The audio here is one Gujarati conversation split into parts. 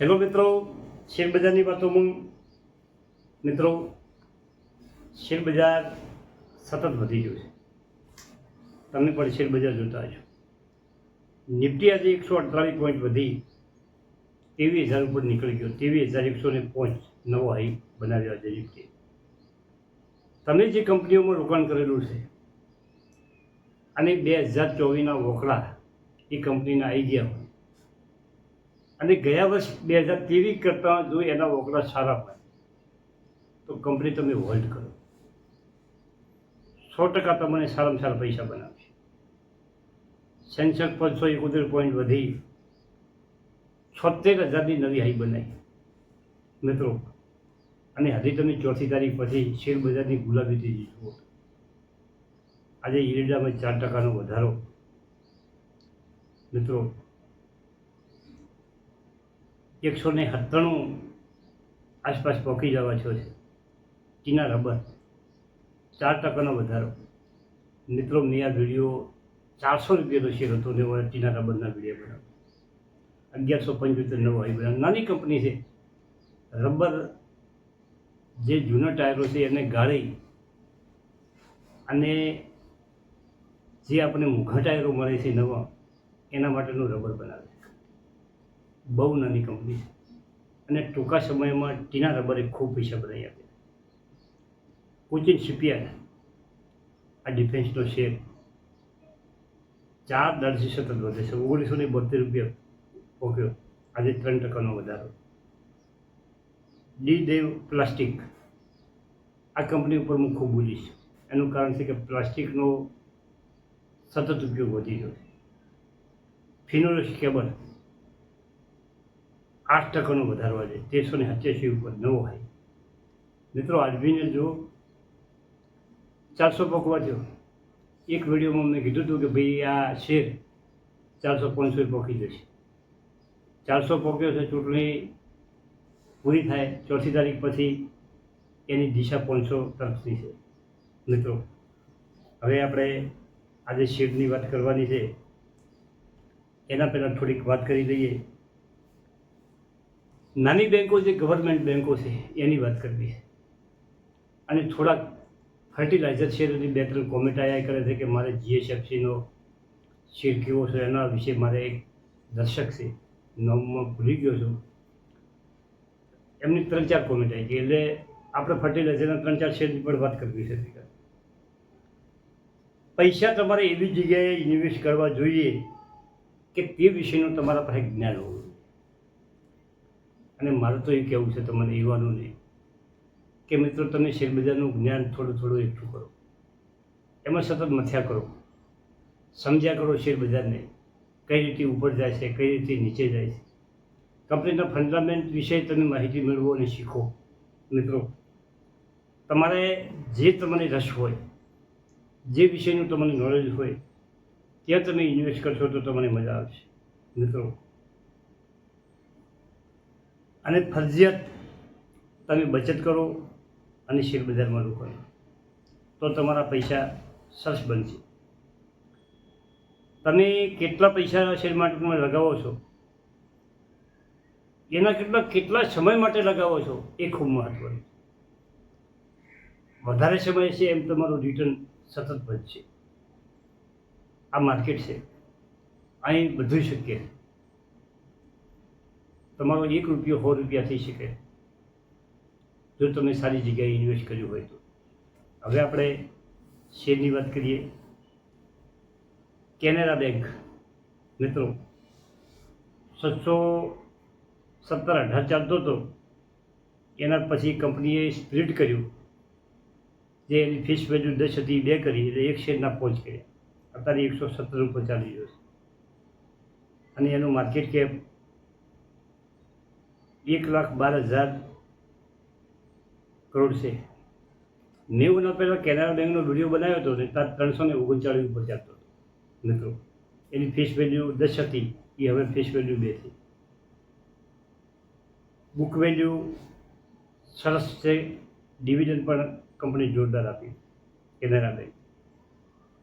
હેલો મિત્રો શેરબજારની વાતોમાં મિત્રો શેરબજાર સતત વધી ગયું છે. તમે પણ શેરબજાર જોતા છો નિફ્ટી આજે એકસો અડતાલીસ પોઈન્ટ વધી. ત્રેવીસ હજાર ઉપર નીકળી ગયો. ત્રેવીસ હજાર એકસો ને પાંચ નવો હાઈ બનાવ્યો આજે નિફ્ટી તમે જે કંપનીઓમાં રોકાણ કરેલું છે, અને બે હજાર ચોવીસના વોકડા એ કંપનીના આવી ગયા અને ગયા વર્ષ બે હજાર ત્રેવીસ કરતાં જો એના વોકડા સારા હોય, તો કંપની તમે હોલ્ડ કરો. સો ટકા તમને સારામાં સારા પૈસા બનાવશે. સેન્સેક્સ પાંચસો એકોતેર પોઈન્ટ વધી. છોતેર હજારની નવી હાઈ બનાવી. મિત્રો, અને હજી તમે ચોથી તારીખ પછી શેરબજારની ગુલાબી તેજી જુઓ. આજે ઈરડામાં ચાર ટકાનો વધારો. મિત્રો એકસો ને સત્તાણું આસપાસ પહોંચી જવા છો છે. ચીના રબર. ચાર ટકાનો વધારો. મિત્રો, મેં આ વીડિયો ચારસો રૂપિયાનો શેર હતો ને હવે ચીના રબરના વીડિયો બનાવ્યો અગિયારસો પંચોતેર નવો આવી બધા નાની કંપની છે. રબર જે જૂના ટાયરો છે એને ગાળી. અને જે આપણે મોઘા ટાયરો મળે છે નવા, એના માટેનું રબર બનાવે. બહુ નાની કંપની છે. અને ટૂંકા સમયમાં ટીના રબરે ખૂબ પૈસા બનાવી આપ્યા કોચિન શિપયાર્ડ, આ ડિફેન્સનો શેર. ચાર દરથી સતત વધે છે. ઓગણીસો ને બોતેર રૂપિયા પહોંચ્યો આજે ત્રણ ટકાનો વધારો. D Dev plastic. આ કંપની ઉપર હું ખૂબ બોલીશ. એનું કારણ છે કે પ્લાસ્ટિકનો સતત ઉપયોગ વધી ગયો છે. Finolex cable. આઠ ટકાનું વધારવા આજે. તેરસો ને સત્યાસી ઉપર નવો હાઈ મિત્રો આજમીને જો ચારસો પકવા જો એક વિડીયોમાં મેં કીધું હતું કે ભાઈ, આ શેર ચારસો પાંચસો પકી જશે. ચારસો પોક્યો છે ચૂંટણી પૂરી થાય, ચોથી તારીખ પછી એની દિશા પાંચસો તરફની છે. મિત્રો, હવે આપણે આજે શેરની વાત કરવાની છે. એના પહેલાં થોડીક વાત કરી લઈએ નાની બેન્કો જે ગવર્મેન્ટ બેન્કો છે, એની વાત કરવી અને થોડાક ફર્ટિલાઇઝર શેરોની બે ત્રણ કોમેન્ટ આયા કરે છે કે મારે જીએસએફસીનો શેર કેવો છે, એના વિશે મારે એક દર્શક છે, નોમમાં ભૂલી ગયો છું. એમની ત્રણ ચાર કોમેન્ટ આવી છે, એટલે આપણે ફર્ટિલાઇઝરના ત્રણ ચાર શેરની પણ વાત કરવી છે. પૈસા તમારે એવી જગ્યાએ ઇન્વેસ્ટ કરવા જોઈએ કે તે વિષયનું તમારા પાસે જ્ઞાન હોવું અને મારું તો એ કહેવું છે તમને યુવાનોને કે મિત્રો, તમે શેરબજારનું જ્ઞાન થોડું થોડું એકઠું કરો. એમાં સતત મથ્યા કરો. સમજ્યા કરો શેરબજારને, કઈ રીતે ઉપર જાય છે, કઈ રીતે નીચે જાય છે. કંપનીના ફંડામેન્ટ વિશે તમે માહિતી મેળવો અને શીખો. મિત્રો, તમારે જે તમને રસ હોય, જે વિષયનું તમને નોલેજ હોય, ત્યાં તમે ઇન્વેસ્ટ કરશો તો તમને મજા આવશે. મિત્રો અને ફરજિયાત તમે બચત કરો અને શેર બજારમાં રોકાણ તો તમારા પૈસા સરસ બનશે. તમે કેટલા પૈસા શેર માર્કેટમાં લગાવો છો? એના કેટલા કેટલા સમય માટે લગાવો છો એ ખૂબ મહત્વનું વધારે સમય છે એમ તમારું રિટર્ન સતત વધશે. આ માર્કેટ છે. અહીં બધું શક્ય છે. તમારો એક રૂપિયો સો રૂપિયા થઈ શકે. જો તમે સારી જગ્યાએ ઇન્વેસ્ટ કર્યું હોય તો. હવે આપણે શેરની વાત કરીએ. કેનેરા બેંક, મિત્રો. સત્સો સત્તર અઢાર ચાલતો હતો એના પછી કંપનીએ સ્પ્લિટ કર્યું. જે એની ફીસ વેલ્યુ દસ હતી, બે કરી, એટલે એક શેરના પહોંચ કર્યા. અત્યારે એકસો સત્તર ઉપર ચાલી રહ્યો છે. અને એનું માર્કેટ કેપ એક લાખ બાર હજાર કરોડ છે. નેવુંના પહેલાં કેનરા બેંકનો વીડિયો બનાવ્યો હતો ને ત્યાં ત્રણસો ને ઓગણચાળીસ ઉપર ચાલતો હતો મિત્રો. એની ફેસ વેલ્યુ દસ હતી એ હવે ફેસ વેલ્યુ બે થઈ બુક વેલ્યુ સરસ છે. ડિવિડન્ડ પણ કંપની જોરદાર આપી કેનેરા બેંક.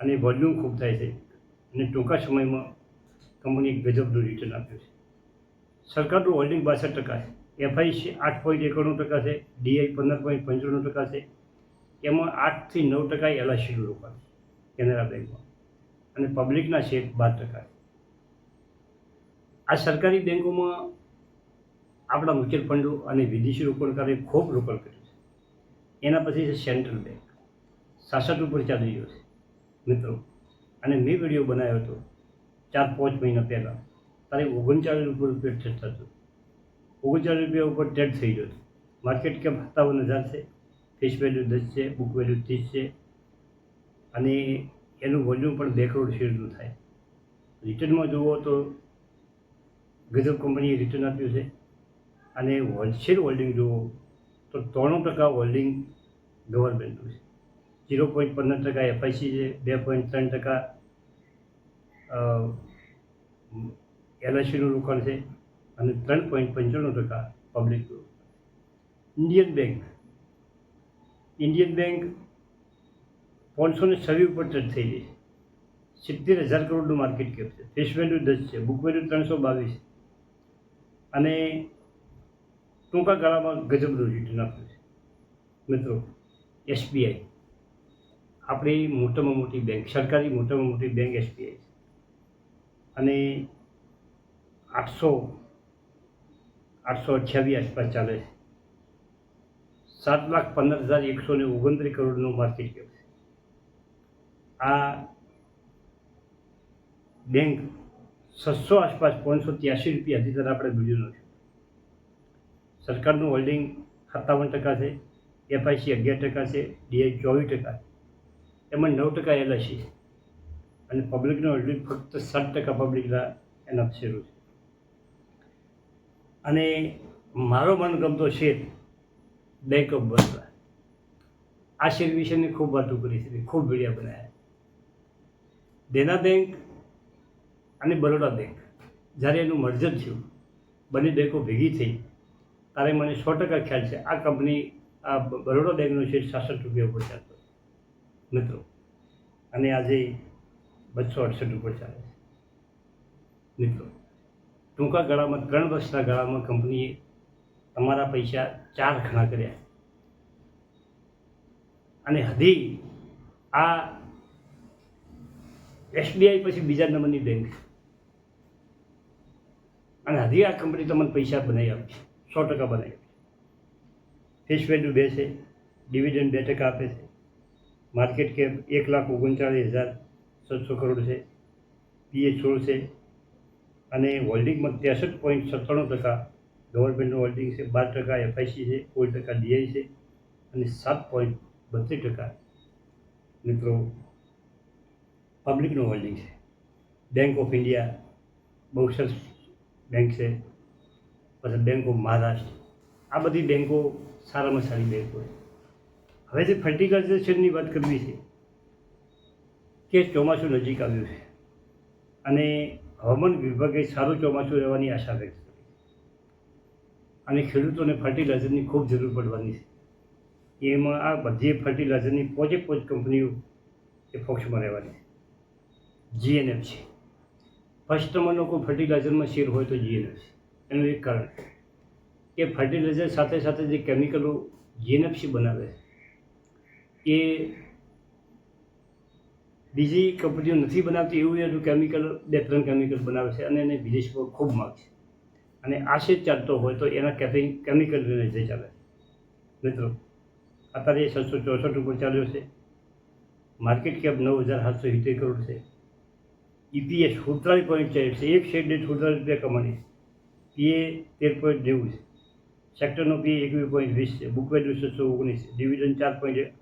અને વોલ્યુમ ખૂબ થાય છે. અને ટૂંકા સમયમાં કંપની ગજબનું રિટર્ન આપ્યું છે. સરકારનું હોલ્ડિંગ બાસઠ ટકા છે. એફઆઈસી આઠ પોઈન્ટ એકાણું ટકા છે. ડીઆઈ પંદર પોઈન્ટ પંચાણું ટકા છે. એમાં આઠથી નવ ટકા એલઆઈસીનું રોકાણ છે કેનેરા બેંકમાં. અને પબ્લિકના શેર બાર ટકા આ સરકારી બેંકોમાં આપણા મ્યુચ્યુઅલ ફંડો અને વિદેશી રોકાણકારોએ ખૂબ રોકાણ કર્યું છે. એના પછી છે સેન્ટ્રલ બેંક સાસઠ ઉપર ચાલી રહ્યો છે. મિત્રો, અને મેં વીડિયો બનાવ્યો હતો ચાર પાંચ મહિના પહેલાં. તારે ઓગણચાળીસ રૂપિયા ઉપર થતા થતું ઓગણચાળીસ રૂપિયા ઉપર ટ્રેડ થઈ ગયો માર્કેટ કેપ સત્તાવન હજાર છે? ફેસ વેલ્યુ દસ છે બુક વેલ્યુ ત્રીસ છે. અને એનું વોલ્યુમ પણ બે કરોડ શેરનું થાય. રિટર્નમાં જુઓ તો ગજબ કંપનીએ રિટર્ન આપ્યું છે. અને હોલસેલ હોલ્ડિંગ જુઓ તો ત્રણ ટકા હોલ્ડિંગ ગવર્મેન્ટનું છે. ઝીરો પોઈન્ટ પંદર ટકા એફઆઈસી છે, બે પોઈન્ટ ત્રણ ટકા એલઆઈસીનું રોકાણ છે અને ત્રણ પોઈન્ટ પંચાણું ટકા પબ્લિકનું ઇન્ડિયન બેંક ઇન્ડિયન બેંક પાંચસો ને છવ્વી ઉપર ટચ થઈ ગઈ છે. સિત્તેર હજાર કરોડનું માર્કેટ કેપ છે. ફેસ વેલ્યુ દસ છે. બુક વેલ્યુ ત્રણસો બાવીસ. અને ટૂંકા ગાળામાં ગજબનું રિટર્ન આપ્યું છે. મિત્રો એસબીઆઈ આપણી મોટામાં મોટી બેંક સરકારી મોટામાં મોટી બેંક એસબીઆઈ છે. અને આઠસો આઠસો અઠ્યાવીસ આસપાસ ચાલે છે. સાત લાખ પંદર હજાર એકસો ને ઓગણત્રીસ કરોડનું માર્કેટ કેપ છે. આ બેંક છસો આસપાસ પાંચસો ત્યાસી રૂપિયા હજી તરફ આપણે બીજું છે સરકારનું હોલ્ડિંગ સત્તાવન ટકા છે, એફઆઈસી અગિયાર ટકા છે, ડીઆઈ ચોવીસ ટકા એમાં નવ ટકા એલઆઈસી અને પબ્લિકનું હોલ્ડિંગ ફક્ત સાત ટકા પબ્લિકના એના શેરો છે. અને મારો મનગમતો શેર બેંક ઓફ બરોડા આ શેર વિશેની ખૂબ વાતો કરી છે ખૂબ વિડીયા બનાવ્યા. દેના બેંક અને બરોડા બેંક જ્યારે એનું મર્જર થયું, બંને બેંકો ભેગી થઈ, ત્યારે મને સો ટકા ખ્યાલ છે, આ કંપની આ બરોડા બેંકનો શેર સાસઠ રૂપિયા ઉપર ચાલતો મિત્રો. અને આજે બસો અડસઠ ઉપર ચાલે છે, મિત્રો. ટૂંકા ગાળામાં, ત્રણ વર્ષના ગાળામાં કંપનીએ તમારા પૈસા ચાર ઘણા કર્યા. અને હજી આ એસબીઆઈ પછી બીજા નંબરની બેંક. અને હજી આ કંપની તમને પૈસા બનાવી આપશે સો ટકા બનાવી આપશે ફેસ વેલ્યુ બે છે, ડિવિડન્ડ બે ટકા આપે છે. માર્કેટ કેપ એક લાખ ઓગણચાળીસ હજાર સાતસો કરોડ છે. પીએ સોળ છે અને હોલ્ડિંગમાં ત્રેસઠ પોઈન્ટ સત્તાણું ટકા ગવર્મેન્ટનું હોલ્ડિંગ છે, બાર ટકા એફઆઈસી છે, કોઈ ટકા ડીઆઈ છે અને સાત પોઈન્ટ બત્રીસ ટકા મિત્રો પબ્લિકનું હોલ્ડિંગ છે. બેંક ઓફ ઇન્ડિયા બહુ સરસ બેંક છે. પછી બેંક ઓફ મહારાષ્ટ્ર આ બધી બેંકો સારામાં સારી બેંકો છે હવે જે ફર્ટિકલ્ચરની વાત કરવી છે, કે ચોમાસું નજીક આવ્યું છે અને હવામાન વિભાગે સારું ચોમાસું રહેવાની આશા વ્યક્ત કરી અને ખેડૂતોને ફર્ટિલાઇઝરની ખૂબ જરૂર પડવાની છે. એમાં આ બધી ફર્ટિલાઇઝરની પોચે પોચ કંપનીઓ એ ફોક્સમાં રહેવાની છે. જીએનએફ છે. ફર્સ્ટ નંબરનો કોઈ ફર્ટિલાઇઝરમાં શેર હોય તો જીએનએફ છે. એનું એક કારણ કે ફર્ટિલાઇઝર સાથે સાથે જે કેમિકલો જીએનએફસી બનાવે છે, એ બીજી કંપનીઓ નથી બનાવતી એવું એનું કેમિકલ બે ત્રણ કેમિકલ બનાવે છે અને એને વિદેશમાં ખૂબ માગ છે. અને આશે ચાલતો હોય તો એના કેપિંગ કેમિકલ રીતે ચાલે મિત્રો, અત્યારે છસો ચોસઠ ઉપર ચાલ્યો છે. માર્કેટ કેપ નવ હજાર સાતસો સિત્તેર કરોડ છે. ઈપીએસ સુડતાલીસ પોઈન્ટ ચાલીસ છે. એક શેર દીઠ સુડતાલીસ રૂપિયા કમાણી પીએ તેર પોઈન્ટ નેવું છે. સેક્ટરનો પીએ એકવીસ પોઈન્ટ વીસ છે. બુક વેલ્યુ છસો ઓગણીસ ડિવિઝન ચાર પોઈન્ટ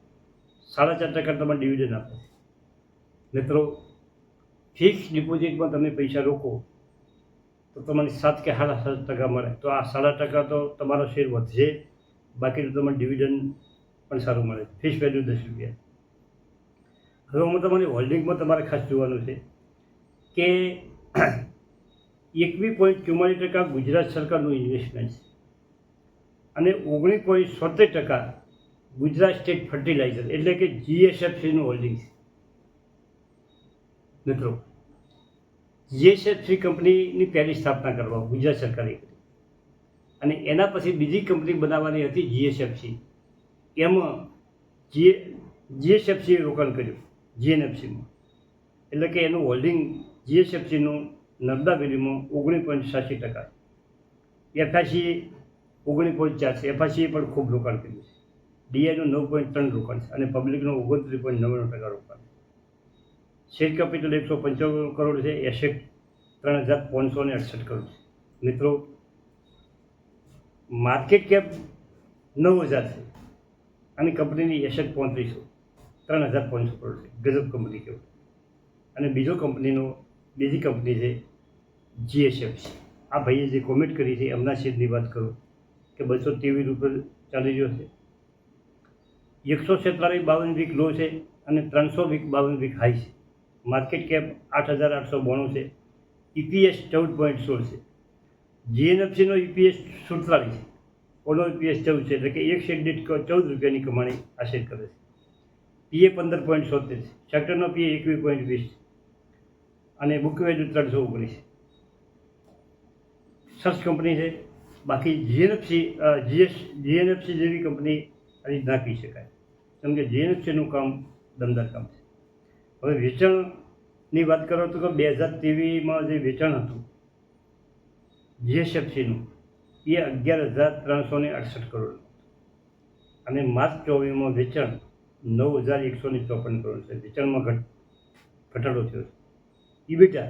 સાડા ચાર ટકા તમારે ડિવિડન્ડ આપે છે. મિત્રો ફિક્સ ડિપોઝિટમાં તમે પૈસા રોકો, તો તમને સાત કે સાડા સાત ટકા મળે. તો આ સાડા ટકા તો તમારો શેર વધશે, બાકી તો તમને ડિવિડન્ડ પણ સારું મળે. ફિક્સ વેલ્યુ દસ રૂપિયા. હવે હું તમારી હોલ્ડિંગમાં તમારે ખાસ જોવાનું છે કે એકવીસ પોઈન્ટ ચુમ્માલીસ ટકા ગુજરાત સરકારનું ઇન્વેસ્ટમેન્ટ છે. અને ઓગણીસ પોઈન્ટ સોતેર ટકા ગુજરાત સ્ટેટ ફર્ટિલાઇઝર એટલે કે જીએસએફસીનું હોલ્ડિંગ છે. મિત્રો જીએસએફસી કંપનીની પહેલી સ્થાપના કરવા, ગુજરાત સરકારે. કરી અને એના પછી બીજી કંપની બનાવવાની હતી જીએસએફસી એમાં જીએ જીએસએફસીએ રોકાણ કર્યું જીએનએફસીમાં એટલે કે એનું હોલ્ડિંગ જીએસએફસીનું નર્મદા વેલીમાં ઓગણીસ પોઈન્ટ સાસી ટકા. એફઆઈસી ઓગણીસ પોઈન્ટ ચાર છે એફઆઈસીએ પણ ખૂબ રોકાણ કર્યું છે. ડીઆઈનું નવ પોઈન્ટ ત્રણ રોકાણ છે અને પબ્લિકનું ઓગણત્રીસ પોઈન્ટ નવ્વાણું ટકા રોકાણ શેર કેપિટલ એકસો પંચાવન કરોડ છે એસેટ ત્રણ હજાર પાંચસો ને અડસઠ કરોડ છે. મિત્રો માર્કેટ કેપ નવ હજાર છે અને કંપનીની એસેટ પાંત્રીસો, ત્રણ હજાર પાંચસો કરોડ છે. ગજબ કંપની કહેવાય. અને બીજો કંપનીનો બીજી કંપની છે જીએસએફ આ ભાઈએ જે કોમેન્ટ કરી છે, એમના શેરની વાત કરું કે બસો ત્રેવીસ રૂપિયા ચાલી રહ્યો છે. એકસો છેતાલીસ બાવન વીક લો છે અને ત્રણસો વીક બાવન વીક હાઈ છે. માર્કેટ કેપ આઠ હજાર આઠસો બોણું છે. ઇપીએસ ચૌદ પોઈન્ટ સોળ છે. જીએનએફસીનો ઇપીએસ સુડતાલીસ છે. ઓનો ઇપીએસ ચૌદ છે, એટલે કે એક શેર દીઠ ચૌદ રૂપિયાની કમાણી શેર કરે છે. પીએ પંદર પોઈન્ટ સોતેર છે. સેક્ટરનો પીએ એકવીસ પોઈન્ટ વીસ છે. અને બુક વેલ્યુ ત્રણસો ઓગણીસ સર્ચ કંપની છે. બાકી જીએનએફસી જીએસ, જીએનએફસી જેવી કંપની અહીં નાખી શકાય. કેમ કે જીએનએફસીનું કામ દમદાર કામ છે. હવે વેચાણની વાત કરો તો કે બે હજાર ત્રેવીસમાં જે વેચાણ હતું, જીએસએફસીનું, એ અગિયાર હજાર ત્રણસો ને અડસઠ કરોડ અને માર્ચ ચોવીસમાં વેચાણ નવ હજાર એકસો ને ચોપન કરોડ છે. વેચાણમાં ઘટ, ઘટાડો થયો છે. ઇબીટા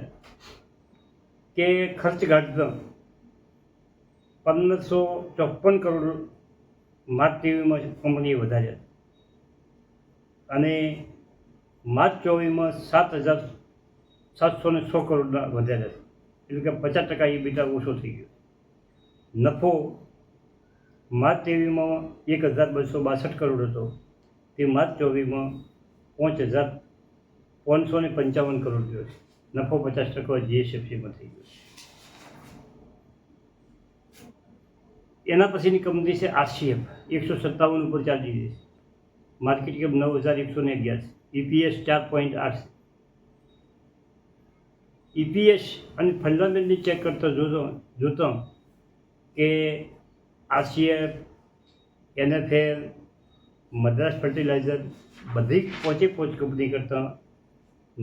કે ખર્ચ ઘાટતા પંદરસો ચોપન કરોડ માર્ચ ટીવીમાં કંપનીએ વધાર્યા અને માર્ચ ચોવીસમાં સાત હજાર સાતસો ને છ કરોડના વધાર્યા છે. એટલે કે પચાસ ટકા એ બીટા ઓછો થઈ ગયો. નફો માર્ચ ત્રેવીસમાં એક હજાર બસો બાસઠ કરોડ હતો. તે માર્ચ ચોવીસમાં પાંચ હજાર પાંચસો ને પંચાવન કરોડ થયો છે. નફો પચાસ ટકા જીએસએફસીમાં થઈ ગયો છે. એના પછીની કંપની છે આરસીએફ. એકસો સત્તાવન ઉપર ચાલી રહી છે. માર્કેટ કેપ નવ હજાર એકસો ને અગિયાર છે. ઈપીએસ ચાર પોઈન્ટ આઠ છે ઈપીએસ અને ફંડામેન્ટલી ચેક કરતો જોતો જોતો કે આરસીએફ એનએફએલ મદ્રાસ ફર્ટિલાઇઝર બધી પોચે પોચ કંપની કરતાં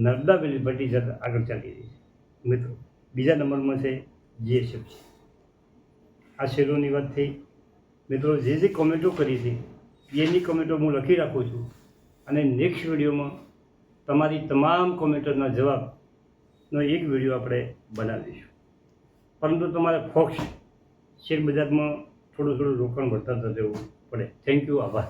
નર્મદા વેલી ફર્ટિલાઇઝર આગળ ચાલી રહી છે. મિત્રો, બીજા નંબરમાં છે જીએસએફ આ શેરોની વાત થઈ. મિત્રો, જે જે કોમેન્ટો કરી છે, એની કોમેન્ટો હું લખી રાખું છું. અને નેક્સ્ટ વિડીયોમાં તમારી તમામ કોમેન્ટોના જવાબનો એક વીડિયો આપણે બનાવીશું. પરંતુ તમારે ફોક્સ શેર બજારમાં થોડું થોડું રોકાણ વધતા રહેવું પડે. થેન્ક યુ આભાર.